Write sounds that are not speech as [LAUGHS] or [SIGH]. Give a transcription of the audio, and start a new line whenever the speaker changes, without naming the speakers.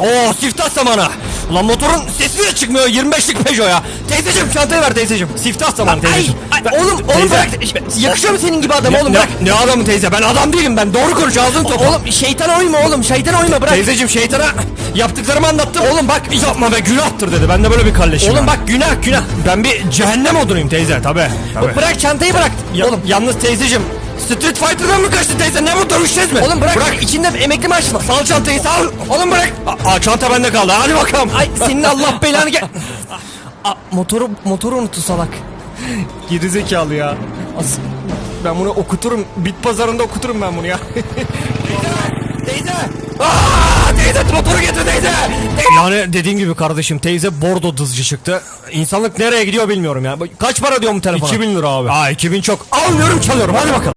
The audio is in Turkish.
Oo siftah zamanı. Ulan motorun sesi de çıkmıyor 25'lik Peugeot ya. Teyzeciğim çantayı ver teyzeciğim. Siftah zamanı teyzeciğim.
ay,
Ben-
oğlum, oğlum
Teyze.
bırak. Yakışıyor mu senin gibi adam
Ne-
oğlum
ne,
bırak.
ne adamı teyze ben adam değilim ben doğru konuş ağzını topla.
Oğlum şeytana uyma oğlum şeytana uyma bırak.
Teyzeciğim şeytana yaptıklarımı anlattım. Oğlum bak yapma be günahtır dedi. Ben de böyle bir kalleşim.
Oğlum
ya.
bak günah günah.
ben bir cehennem odunuyum teyze tabi.
Bırak çantayı bırak.
Ya,
Oğlum
yalnız teyzeciğim Street Fighter'dan mı kaçtı teyze? Ne bu dövüşeceğiz mi?
oğlum bırak.
Bırak.
içinde emekli maaş mı?
Sal çantayı sal.
Oğlum bırak.
Aa, çanta bende kaldı. Hadi bakalım.
Ay senin Allah belanı gel. [LAUGHS] Aa, motoru motoru unuttu salak.
Gerizekalı ya. As- ben bunu okuturum. Bit pazarında okuturum ben bunu ya. [LAUGHS] teyze. Aa, teyze motoru getir teyze. Yani dediğim gibi kardeşim teyze bordo dızcı çıktı. İnsanlık nereye gidiyor bilmiyorum ya. Kaç para diyor mu telefona? 2000 lira abi. Aa 2000 çok. Almıyorum çalıyorum hadi bakalım.